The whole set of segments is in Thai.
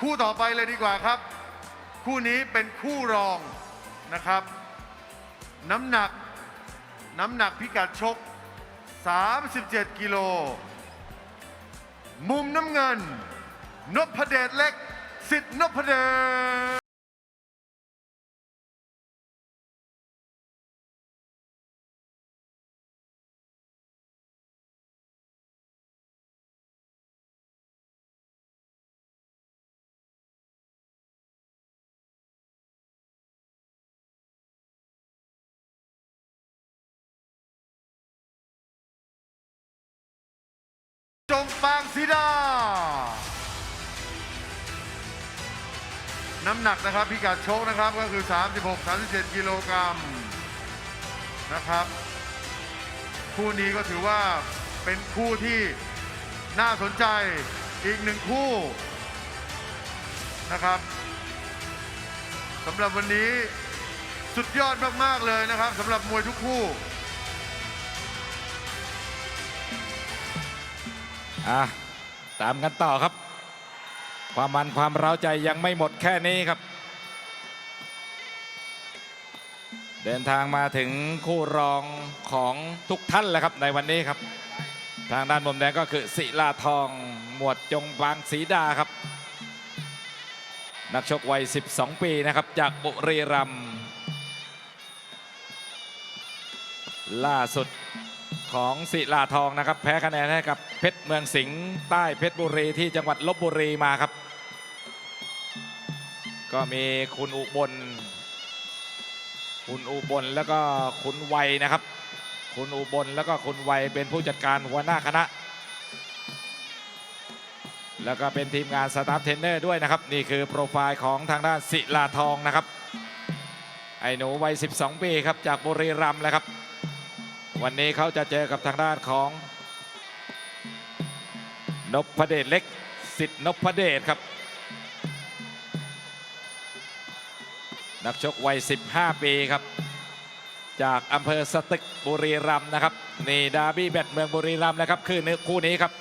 คู่ต่อไปเลยดีกว่าครับ คู่นี้เป็นคู่รองนะครับ น้ำหนักน้ำหนักพิกัดชก 37 กิโล มุมน้ำเงินนพเดชเล็กสิทธิ์นพเดช ปางสีดา น้ำหนักนะครับพิกัดชกนะครับก็คือ 36 37 กิโลกรัมนะครับ คู่นี้ก็ถือว่าเป็นคู่ที่น่าสนใจอีกหนึ่งคู่นะครับสำหรับวันนี้สุดยอดมาก ๆ เลยนะครับสำหรับมวยทุกคู่ อะตามกันต่อครับ ความมันความเร้าใจยังไม่หมดแค่นี้ครับ เดินทางมาถึงคู่รองของทุกท่านแล้วครับในวันนี้ครับ ทางด้านมุมแดงก็คือศิลาทอง หมวดจงบางศรีดาครับ นักชกวัย 12 ปีนะครับ จากบุรีรัมย์ล่าสุด ของศิลาทองนะครับ แพ้คะแนนให้กับเพชรเมืองสิงห์ใต้เพชรบุรีที่จังหวัดลบบุรีมาครับ ก็มีคุณอุบล คุณอุบลแล้วก็คุณไวยนะครับ คุณอุบลแล้วก็คุณไวยเป็นผู้จัดการหัวหน้าคณะ แล้วก็เป็นทีมงานสตาฟเทรนเนอร์ด้วยนะครับ นี่คือโปรไฟล์ของทางด้านศิลาทองนะครับไอ้หนูวัย 12 ปีครับจากบุรีรัมย์แหละครับ วันนี้เขาจะเจอกับทางด้านของ นพเดชเล็กสิทธิ์นพเดชครับ นักชกวัย 15 ปีครับ จากอำเภอสตึกบุรีรัมย์นะครับนี่ดาร์บี้แบทเมืองบุรีรัมย์นะครับคือคู่นี้ครับ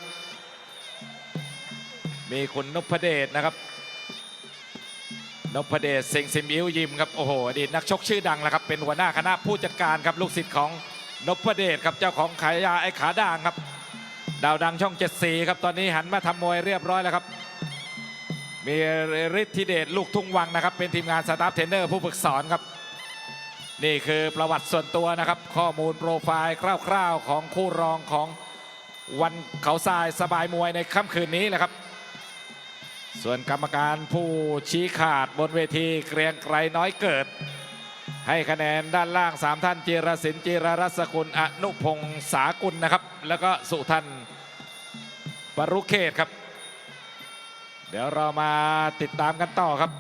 มีคุณนพเดชนะครับนพเดชเซ็งซิมอิวยิมครับโอ้โหอดีตนักชกชื่อดังแล้วครับเป็นหัวหน้าคณะผู้จัดการครับลูกศิษย์ของ นพเดชครับเจ้าของขายยาไอ้ขาด่างครับ ดาวดังช่องเจ็ดสีครับตอนนี้หันมาทำมวยเรียบร้อยแล้วครับ มีฤทธิเดชลูกทุ่งวังนะครับ เป็นทีมงานสตาฟเทรนเนอร์ผู้ฝึกสอนครับ นี่คือประวัติส่วนตัวนะครับ ข้อมูลโปรไฟล์คร่าวๆ ของคู่รองของวันเขาทรายสบายมวยในค่ำคืนนี้แหละครับ ส่วนกรรมการผู้ชี้ขาดบนเวทีเกรียงไกรน้อยเกิด ให้คะแนนด้านล่าง 3 ท่านจีรศิลป์จีรรัศกุลอนุพงศ์สากุลนะครับ แล้วก็สุทันปรุเขตครับ เดี๋ยวเรามาติดตามกันต่อครับ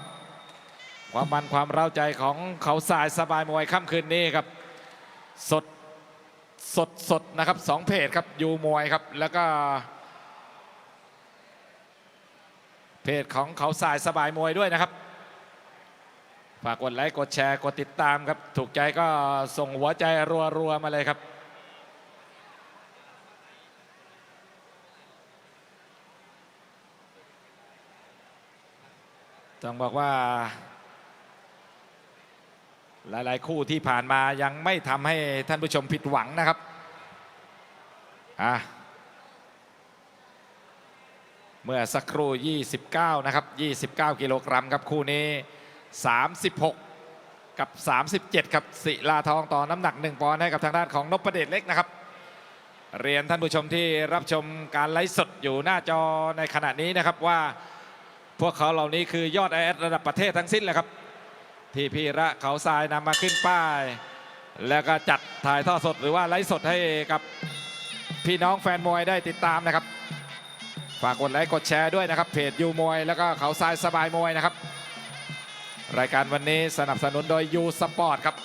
ความมันความเร้าใจของเขาสายสบายมวยค่ำคืนนี้ครับ สดสดสดนะครับสองเพจครับยูมวยครับแล้วก็เพจของเขาสายสบายมวยด้วยนะครับ ฝากกดไลค์กดแชร์กดติดตามครับ ถูกใจก็ส่งหัวใจรัวๆมาเลยครับ ต้องบอกว่า หลายๆคู่ที่ผ่านมายังไม่ทำให้ท่านผู้ชมผิดหวังนะครับอะเมื่อสักครู่ 29 นะครับ 29 กิโลกรัมครับคู่นี้ 36 กับ 37 ครับศิลาทองต่อน้ำหนัก 1 ปอนด์ให้กับทางด้านของนพเดชเล็กนะครับ เรียนท่านผู้ชมที่รับชมการไลฟ์สดอยู่หน้าจอในขณะนี้นะครับว่าพวกเขาเหล่านี้คือยอดไอเอสระดับประเทศทั้งสิ้นแหละครับ ที่พี่ระเขาทรายนำมาขึ้นป้าย แล้วก็จัดถ่ายทอดสดหรือว่าไลฟ์สดให้กับพี่น้องแฟนมวยได้ติดตามนะครับ ฝากกดไลค์กดแชร์ด้วยนะครับเพจยูมวย แล้วก็เขาทรายสบายมวยนะครับ รายการวันนี้สนับสนุนโดยยูสปอร์ตครับ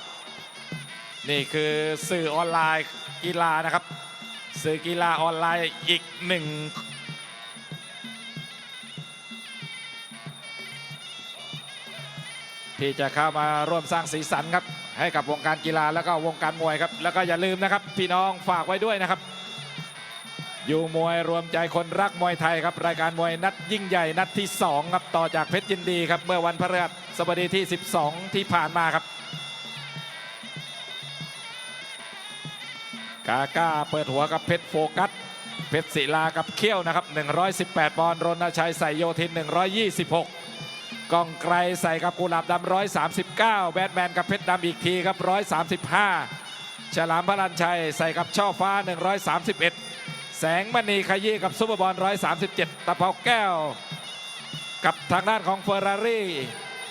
นี่คือสื่อออนไลน์กีฬานะครับ สื่อกีฬาออนไลน์อีกหนึ่งที่จะเข้ามาร่วมสร้างสีสันครับให้กับวงการกีฬาแล้วก็วงการมวยครับ แล้วก็อย่าลืมนะครับ พี่น้องฝากไว้ด้วยนะครับ อยู่มวยรวมใจคนรักมวยไทยครับ รายการมวยนัดยิ่งใหญ่นัดที่ 2 ครับ ต่อจากเพชรยินดีครับ เมื่อวันพฤหัส สบดีที่ 12 ที่ผ่านมาครับ กาก้าเปิดหัวกับเพชรโฟกัส เพชรศิลากับเขี้ยวนะครับ 118 ปอนด์รณชัยใส่โยธิน 126กองไกรใส่กับกุหลาบดำ139 แบทแมนกับเพชรดำอีกทีครับ 135 ฉลามพลันชัยใส่กับช่อฟ้า 131 แสงมณีขยี้กับซุปเปอร์บอล137 ตะเภาแก้วกับทางด้านของเฟอร์รารี่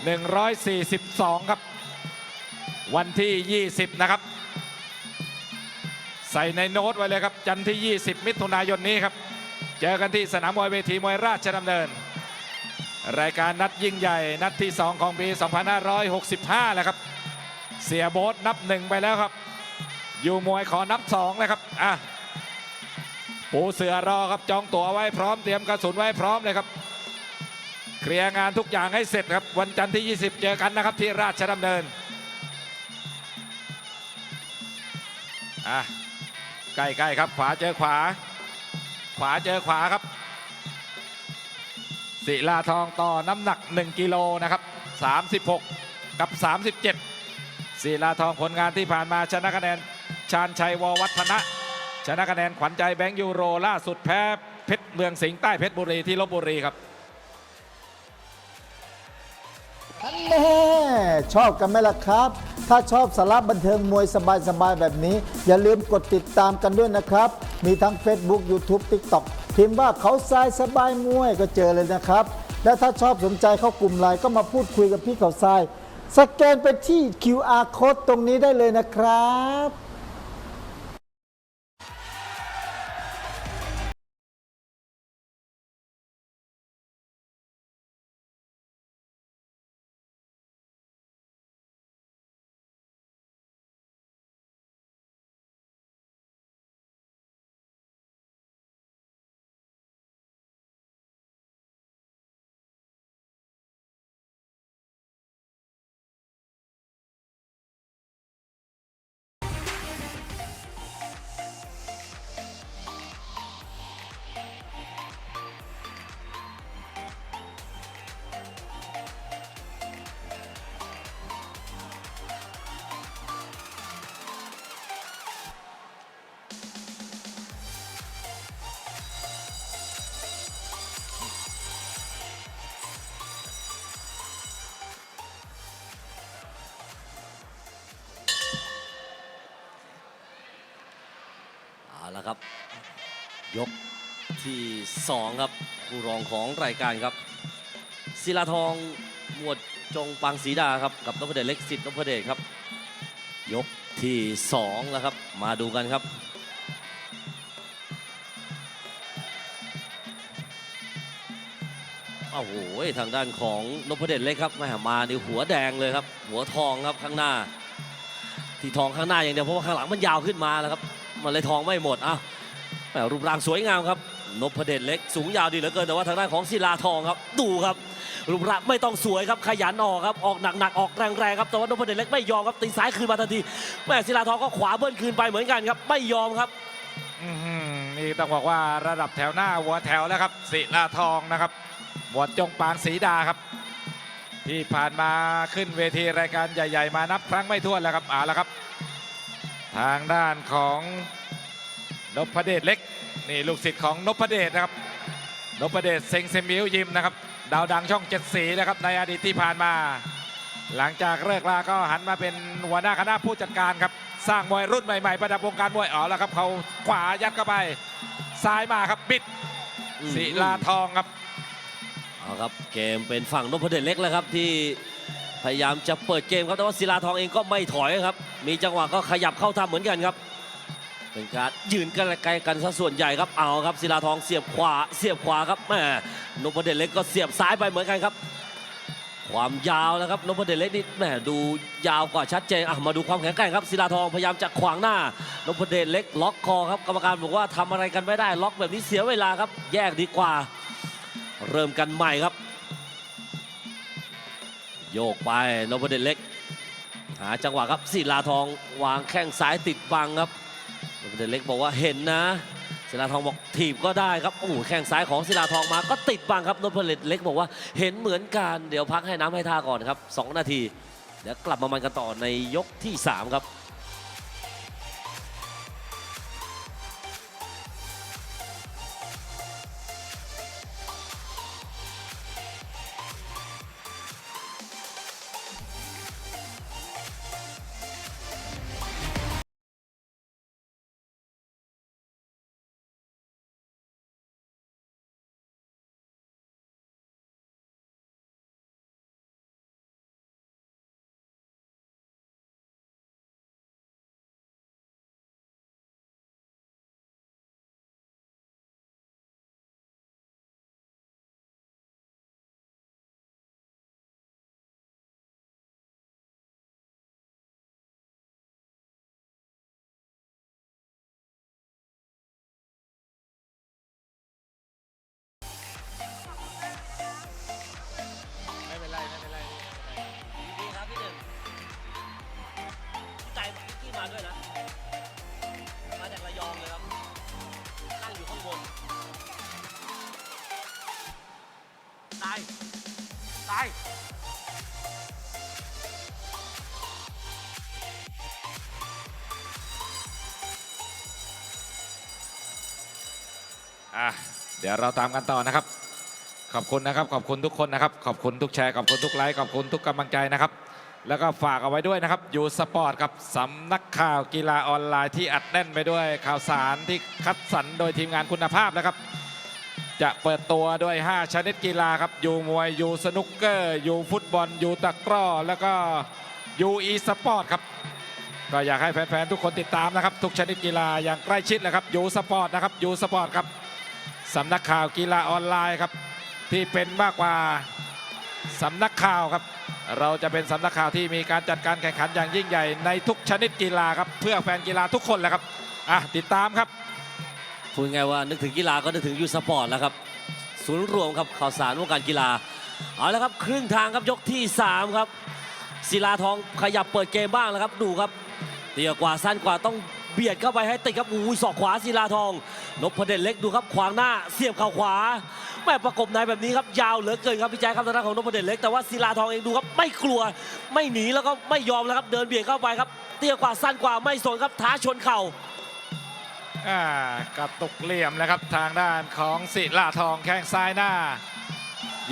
142 ครับ วันที่ 20 นะครับ ใส่ในโน้ตไว้เลยครับ จันทร์ที่ 20 มิถุนายนนี้ครับ เจอกันที่สนามมวยเวทีมวยราชดำเนิน รายการนัดยิ่งใหญ่นัดที่ 2 ของปี 2565แหละครับ เสียโบ๊ทนับหนึ่งไปแล้วครับ อยู่มวยขอนับสองเลยครับอะปูเสือรอครับจองตั๋วไว้พร้อมเตรียมกระสุนไว้พร้อมเลยครับ เคลียร์งานทุกอย่างให้เสร็จครับ วันจันทร์ที่ 20 เจอกันนะครับที่ราชดำเนินอะใกล้ๆครับขวาเจอขวา ขวาเจอขวาครับ ศิลาทองต่อน้ำหนัก 1 กิโลนะครับ 36 กับ 37 ศิลาทองผลงานที่ผ่านมาชนะคะแนนชาญชัยววัฒนะ ชนะคะแนนขวัญใจแบงค์ยูโรล่าสุดแพ้เพชรเมืองสิงห์ใต้เพชรบุรีที่ลบบุรีครับ ชอบกันไหมล่ะครับ ถ้าชอบสาระบันเทิงมวยสบายๆแบบนี้ อย่าลืมกดติดตามกันด้วยนะครับ มีทั้ง Facebook YouTube TikTok พิมพ์ว่าเขาทรายสบายมวยก็เจอเลยนะครับ และถ้าชอบสนใจเข้ากลุ่มไลน์ก็มาพูดคุยกับพี่เขาทราย สแกนไปที่ QR code ตรงนี้ได้เลยนะครับ ยกที่ 2 ครับผู้รองของรายการครับศิลาทองหมวดจงปังศรีดาครับกับนพเดชเล็กสิทธิ์นพเดชครับ ยกที่ 2 แล้วครับ มาดูกันครับโอ้โหทางด้านของนพเดชเล็กครับแม่มาในหัวแดงเลยครับ หัวทองครับข้างหน้า ที่ทองข้างหน้าอย่างเดียวเพราะว่าข้างหลังมันยาวขึ้นมาแล้วครับ มันเลยทองไม่หมดอ้าว แหมรูปร่างสวยงามครับนพเดชเล็กสูงยาวดีเหลือเกินแต่ว่าทางด้านของศิลาทองครับ ดูครับ รูปร่างไม่ต้องสวยครับขยันออกครับออกหนักๆออกแรงๆครับแต่ว่านพเดชเล็กไม่ยอมครับตีซ้ายคืนมาทันทีแม่ศิลาทองก็ขวาเบิ้ลคืนไปเหมือนกันครับ ไม่ยอมครับนี่ต้องบอกว่าระดับแถวหน้าหัวแถวแล้วครับศิลาทองนะครับหมวดจงปางศรีดาครับ ที่ผ่านมาขึ้นเวทีรายการใหญ่ ๆ มานับครั้งไม่ถ้วนแล้วครับเอาละครับ ทางด้านของ นพเดชเล็กนี่ลูกศิษย์ของนพเดชนะครับนพเดชเซ็งเซมิวยิมนะครับดาวดังช่องเจ็ดสีนะครับในอดีตที่ผ่านมา หลังจากเลิกลาก็หันมาเป็นหัวหน้าคณะผู้จัดการครับ สร้างมวยรุ่นใหม่ๆ ประดับวงการมวยอ๋อแล้วครับเขาขวายัดเข้าไปซ้ายมาครับบิดอืมศิลาทองครับเอาครับเกมเป็นฝั่งนพเดชเล็กแล้วครับที่พยายามจะเปิดเกมครับแต่ว่าศิลาทองเองก็ไม่ถอยครับ มีจังหวะก็ขยับเข้าทำเหมือนกันครับ เป็นการยืนกันไกลกันซะส่วนใหญ่ครับเอาครับศิลาทองเสียบขวาเสียบขวาครับแหมนพเดชเล็กก็เสียบซ้ายไปเหมือนกันครับ ความยาวนะครับนพเดชเล็กนี่แหมดูยาวกว่าชัดเจนอะมาดูความแข็งแกร่งครับศิลาทองพยายามจะขวางหน้านพเดชเล็กล็อกคอครับกรรมการบอกว่าทำอะไรกันไม่ได้ล็อกแบบนี้เสียเวลาครับ แยกดีกว่า เริ่มกันใหม่ครับ โยกไปนพเดชเล็ก หาจังหวะครับศิลาทองวางแข้งซ้ายติดบังครับ เดชเล็กบอกว่าเห็นนะศิลาทองบอกถีบก็ได้ครับโอ้โหแข้งซ้ายของศิลาทองมาก็ติดบังครับนพเดชเล็กบอกว่าเห็นเหมือนกันเดี๋ยวพักให้น้ำให้ท่าก่อนครับสองนาที เดี๋ยวกลับมามันกันต่อในยกที่สามครับ เดี๋ยวเราตามกันต่อนะครับ ขอบคุณนะครับ ขอบคุณทุกคนนะครับ ขอบคุณทุกแชร์ ขอบคุณทุกไลค์ ขอบคุณทุกกำลังใจนะครับ แล้วก็ฝากเอาไว้ด้วยนะครับยูสปอร์ตกับสำนักข่าวกีฬาออนไลน์ที่อัดแน่นไปด้วยข่าวสารที่คัดสรรโดยทีมงานคุณภาพนะครับ จะเปิดตัวด้วย 5 ชนิดกีฬาครับยูมวยยูสนุกเกอร์ยูฟุตบอลยูตะกร้อแล้วก็ยูอีสปอร์ตครับก็อยากให้แฟนๆทุกคนติดตามนะครับ ทุกชนิดกีฬาอย่างใกล้ชิดเลยครับยูสปอร์ตนะครับยูสปอร์ตครับ สำนักข่าวกีฬาออนไลน์ครับ ที่เป็นมากกว่าสำนักข่าวครับ เราจะเป็นสำนักข่าวที่มีการจัดการแข่งขันอย่างยิ่งใหญ่ในทุกชนิดกีฬาครับเพื่อแฟนกีฬาทุกคนแหละครับอะติดตามครับพูดง่ายว่านึกถึงกีฬาก็นึกถึงยูสปอร์ตแล้วครับศูนย์รวมครับข่าวสารวงการกีฬาเอาละครับครึ่งทางครับยกที่ 3 ครับศิลาทองขยับเปิดเกมบ้างแล้วครับดูครับเตี้ยกว่าสั้นกว่าต้อง เบียดเข้าไปให้ติดครับอู้ยศอกขวาศิลาทองนพเดชเล็กดูครับขวางหน้าเสียบเข่าขวาแม่ประกบในแบบนี้ครับยาวเหลือเกินครับพี่แจ๊คครับทางด้านของนพเดชเล็กแต่ว่าศิลาทองเองดูครับไม่กลัว ไม่หนีแล้วก็ไม่ยอมแล้วครับเดินเบียดเข้าไปครับเตี้ยกว่าสั้นกว่าไม่สนครับท้าชนเข่าอ่ากระตุกเหลี่ยมแล้วครับทางด้านของศิลาทองแข้งซ้ายหน้า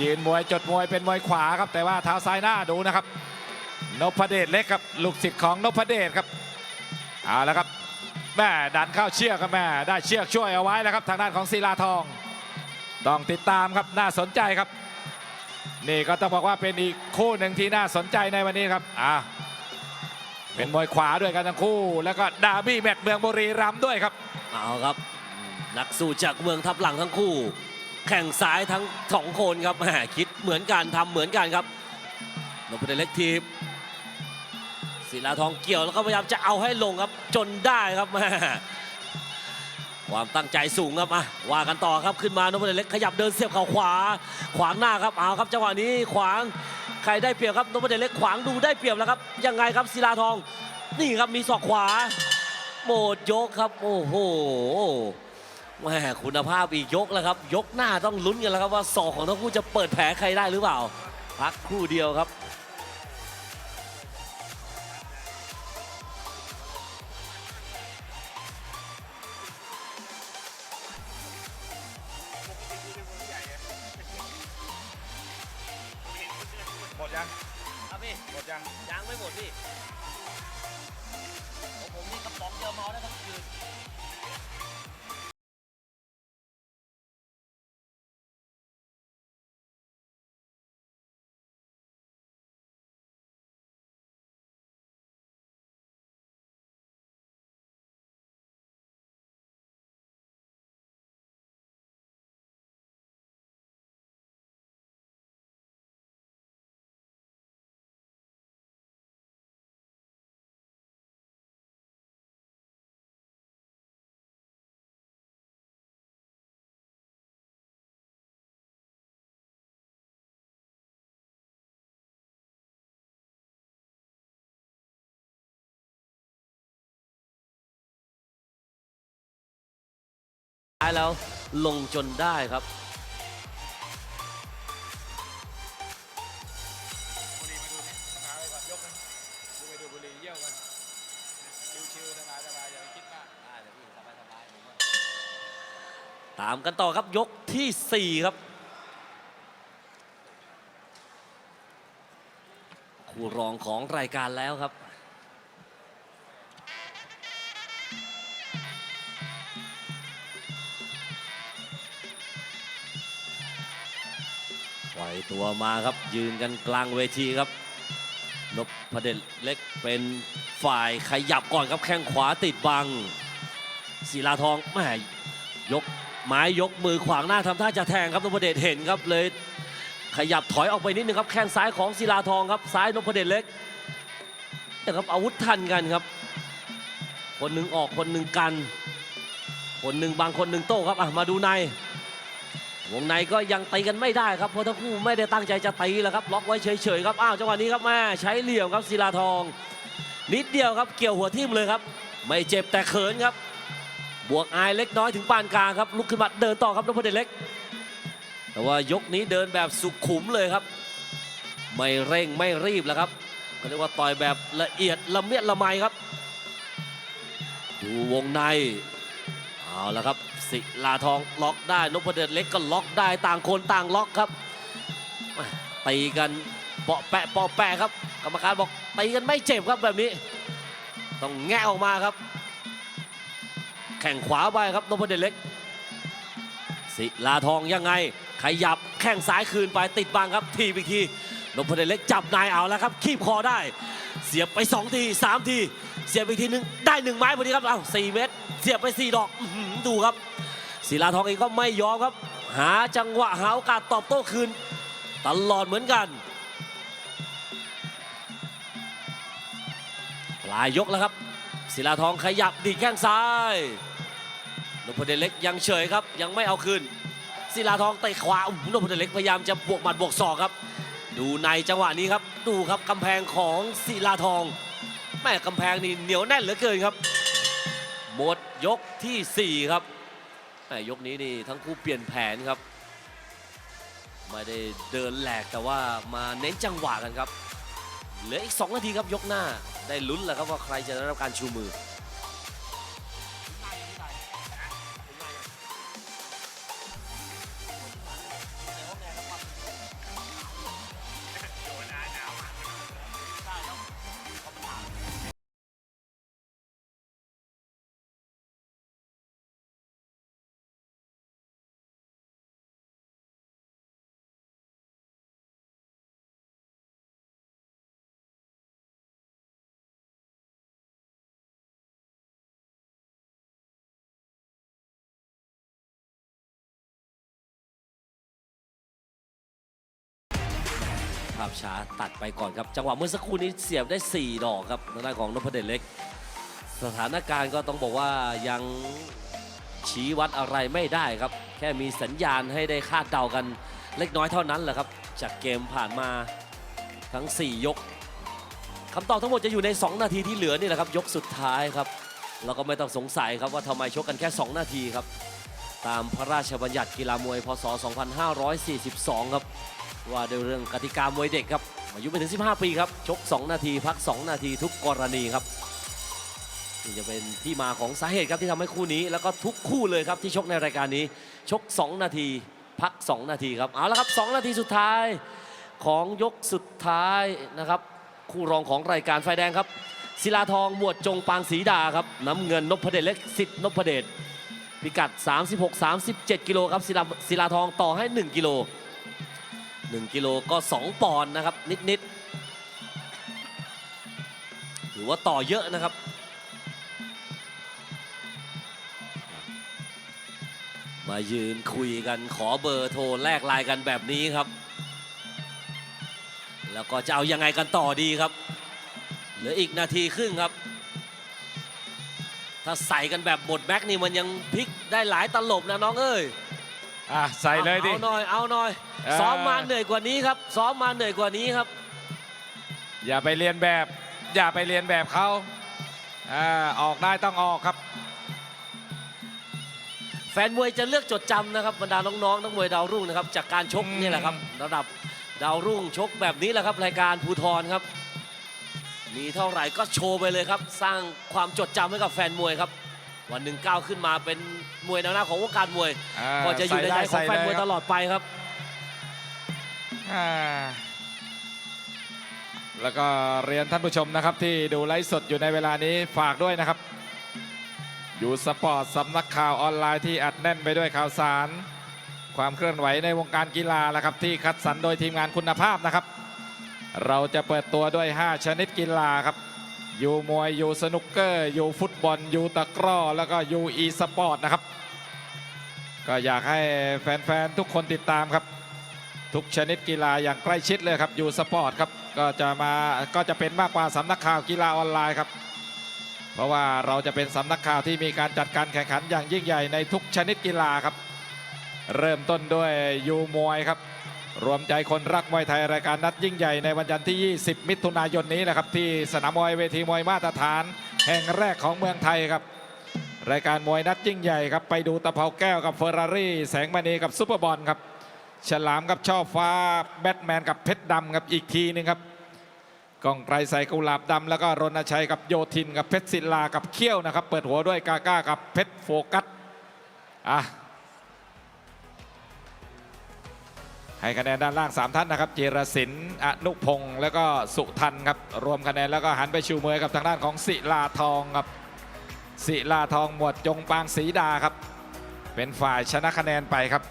ยืนมวยจดมวยเป็นมวยขวาครับ แต่ว่าเท้าซ้ายหน้าดูนะครับนพเดชเล็กครับลูกศิษย์ของนพเดชครับเอาละครับ แม่ดันเข้าเชือกครับแม่ได้เชือกช่วยเอาไว้แล้วครับทางด้านของศิลาทอง ต้องติดตามครับน่าสนใจครับ นี่ก็ต้องบอกว่าเป็นอีกคู่หนึ่งที่น่าสนใจในวันนี้ครับอ่าเป็นมวยขวาด้วยกันทั้งคู่ แล้วก็ดาร์บี้แมตช์เมืองบุรีรัมย์ด้วยครับเอาครับอืมนักสู้จากเมืองทับหลังทั้งคู่ แข่งซ้ายทั้งสองคนครับแหมคิดเหมือนกันทำเหมือนกันครับนพเดชเล็กทีบ ศิลาทองเกี่ยวแล้วก็พยายามจะเอาให้ลงครับจนได้ครับแหมความตั้งใจสูงครับอะว่ากันต่อครับขึ้นมานพเดชเล็กขยับเดินเสียบเข่าขวา ขวางหน้าครับเอาครับจังหวะนี้ขวางใครได้เปรียบครับนพเดชเล็กขวางดูได้เปรียบแล้วครับยังไงครับศิลาทอง นี่ครับมีศอกขวาหมดยกครับโอ้โหแม่คุณภาพอีกยกแล้วครับ ยกหน้าต้องลุ้นกันแล้วครับว่าศอกของทั้งคู่จะเปิดแผลใครได้หรือเปล่า พักคู่เดียวครับ ท้ายแล้วลงจนได้ครับบุรีมาดูนี่พาไปก่อนยกนึงดูไปดูบุรีเยี่ยวกันชิวๆสบายๆอย่าไปคิดมากตามกันต่อครับยกทีสี่ 4 ครับ คู่รองของรายการแล้วครับ อยตัวมาครับ ยืนกันกลางเวทีครับนพพเดชเล็กเป็นฝ่ายขยับก่อนครับแข้งขวาติดบังศิลาทองแหมยกไม้ยกมือขวางหน้าทำท่าจะแทงครับนพเดชเห็นครับเลย ขยับถอยออกไปนิดนึงครับแข้งซ้ายของศิลาทองครับซ้ายนพเดชเล็กแต่ครับอาวุธทันกันครับ คนหนึ่งออกคนหนึ่งกัน คนหนึ่งบางคนหนึ่งโต้ครับอะมาดูใน วงในก็ยังตีกันไม่ได้ครับเพราะทั้งคู่ไม่ได้ตั้งใจจะตีแล้วครับล็อกไว้เฉยๆครับอ้าวจังหวะนี้ครับแม่ใช้เหลี่ยมครับศิลาทอง นิดเดียวครับเกี่ยวหัวทิ่มเลยครับ ไม่เจ็บแต่เขินครับ บวกอายเล็กน้อยถึงปานกลางครับลุกขึ้นมาเดินต่อครับนพเดชเล็ก แต่ว่ายกนี้เดินแบบสุขุมเลยครับ ไม่เร่งไม่รีบแล้วครับเขาเรียกว่าต่อยแบบละเอียดละเมียดละไมครับ ดูวงในเอาละครับ ศิลาทองล็อกได้นพเดชเล็กก็ล็อกได้ต่างคนต่างล็อกครับตีกันเปาะแปะเปาะแปะครับ กรรมการบอกตีกันไม่เจ็บครับแบบนี้ ต้องแงะออกมาครับ แข่งขวาไปครับนพเดชเล็ก ศิลาทองยังไง ขยับแข้งซ้ายคืนไปติดบังครับทีอีกทีนพเดชเล็กจับนายเอาแล้วครับ คีบคอได้ เสียบไป 2 ที 3 ที เสียบอีกทีหนึงได้หนึ่งไม้พอดีครับเอาสี่เม็ดเสียบไป 4 ดอกดูครับ ศิลาทองเองก็ไม่ยอมครับ หาจังหวะหาโอกาสตอบโต้คืน ตลอดเหมือนกันปลายยกแล้วครับ ศิลาทองขยับดีแข้งซ้ายนพเดชเล็กยังเฉยครับ ยังไม่เอาคืนศิลาทองเตะขวาอนพเดชเล็กพยายามจะบวกหมัดบวกศอกครับ ดูในจังหวะนี้ครับดูครับกำแพงของศิลาทองแม่กำแพงนี่เหนียวแน่นเหลือเกินครับ หมดยกทีสี่4 ครับ แต่ยกนี้นี่ทั้งคู่เปลี่ยนแผนครับ ไม่ได้เดินแหลกแต่ว่ามาเน้นจังหวะกันครับ เหลืออีก 2 นาทีครับยกหน้าได้ลุ้นแล้วครับว่าใครจะได้รับการชูมือาพช้าตัดไปก่อนครับ จังหวะเมื่อสักครู่นี้เสียบได้ 4 ดอกครับทางด้านของนพเดชเล็ก สถานการณ์ก็ต้องบอกว่ายังชี้วัดอะไรไม่ได้ครับ แค่มีสัญญาณให้ได้คาดเดากันเล็กน้อยเท่านั้นแหละครับ จากเกมผ่านมาทั้ง 4 ยกคำตอบทั้งหมดจะอยู่ใน 2 นาทีที่เหลือนี่แหละครับ ยกสุดท้ายครับเราก็ไม่ต้องสงสัยครับว่าทำไมชกกันแค่ 2 นาทีครับ ตามพระราชบัญญัติกีฬามวยพศ 2542 ครับ ว่าด้วยเรื่องกติกามวยเด็กครับอายุไม่ถึง 15 ปีครับ ชก 2 นาทีพัก 2 นาทีทุกกรณีครับนี่จะเป็นที่มาของสาเหตุครับที่ทำให้คู่นี้ แล้วก็ทุกคู่เลยครับที่ชกในรายการนี้ ชก 2 นาที พัก 2 นาทีครับเอาละครับ 2 นาทีสุดท้ายของยกสุดท้ายนะครับ คู่รองของรายการไฟแดงครับ ศิลาทองหมวดจงปางศรีดาครับน้ำเงินนพเดชเล็กสิทธิ์นพเดชพิกัด 36-37 กิโลครับศิลาศิลาทองต่อให้ 1 กิโล 1กิโลก็ 2 ปอนด์นะครับ นิดๆ ถือว่าต่อเยอะนะครับ มายืนคุยกันขอเบอร์โทรแลกไลน์กันแบบนี้ครับ แล้วก็จะเอายังไงกันต่อดีครับ เหลืออีกนาทีครึ่งครับ ถ้าใส่กันแบบหมดแม็กนี่มันยังพลิกได้หลายตลบนะน้องเอ้ย อะใส่เลยดิ เอาหน่อย เอาหน่อยเออ ซ้อมมาเหนื่อยกว่านี้ครับ ซ้อมมาเหนื่อยกว่านี้ครับ อย่าไปเรียนแบบ อย่าไปเรียนแบบเขาอ่าออกได้ต้องออกครับ แฟนมวยจะเลือกจดจำนะครับบรรดาน้องๆนักมวยดาวรุ่งนะครับ จากการชกอืมนี่แหละครับ ระดับดาวรุ่งชกแบบนี้แหละครับ รายการภูทรครับ มีเท่าไหร่ก็โชว์ไปเลยครับ สร้างความจดจำให้กับแฟนมวยครับ วันหนึ่งก้าวขึ้นมาเป็นมวยแนวหน้าของวงการมวยอ่าก็จะอยู่ในใจของแฟนมวยใส่ได้ตลอดไปครับอ่า แล้วก็เรียนท่านผู้ชมนะครับที่ดูไลฟ์สดอยู่ในเวลานี้ฝากด้วยนะครับ อยู่สปอร์ตสำนักข่าวออนไลน์ที่อัดแน่นไปด้วยข่าวสาร ความเคลื่อนไหวในวงการกีฬาแล้วครับที่คัดสรรโดยทีมงานคุณภาพนะครับ เราจะเปิดตัวด้วย 5 ชนิดกีฬาครับอยู่มวยอยู่สนุกเกอร์อยู่ฟุตบอลอยู่ตะกร้อแล้วก็อยู่อีสปอร์ตนะครับ ก็อยากให้แฟนๆทุกคนติดตามครับ ทุกชนิดกีฬาอย่างใกล้ชิดเลยครับยูสปอร์ตครับก็จะมาก็จะเป็นมากกว่าสำนักข่าวกีฬาออนไลน์ครับ เพราะว่าเราจะเป็นสำนักข่าวที่มีการจัดการแข่งขันอย่างยิ่งใหญ่ในทุกชนิดกีฬาครับ เริ่มต้นด้วยยูมวยครับ รวมใจคนรักมวยไทยรายการนัดยิ่งใหญ่ในวันจันทร์ที่ 20 มิถุนายนนี้นะครับ ที่สนามมวยเวทีมวยมาตรฐาน แห่งแรกของเมืองไทยครับ รายการมวยนัดยิ่งใหญ่ครับไปดูตะเภาแก้วกับเฟอร์รารี่แสงมณีกับซุปเปอร์บอลครับ ฉลามกับช่อฟ้าแบทแมนกับเพชรดำครับอีกทีหนึงครับกองไกรใส่กุหลาบดำแล้วก็รณชัยกับโยธินกับเพชรศิลากับเขี้ยวนะครับ เปิดหัวด้วยกาก้ากับเพชรโฟกัสอะให้คะแนนด้านล่าง 3 ท่านนะครับ เจรศิลป์อนุพงศ์แล้วก็สุทันครับ รวมคะแนนแล้วก็หันไปชูมือกับทางด้านของศิลาทองครับศิลาทองหมวดจงปางศรีดาครับ เป็นฝ่ายชนะคะแนนไปครับ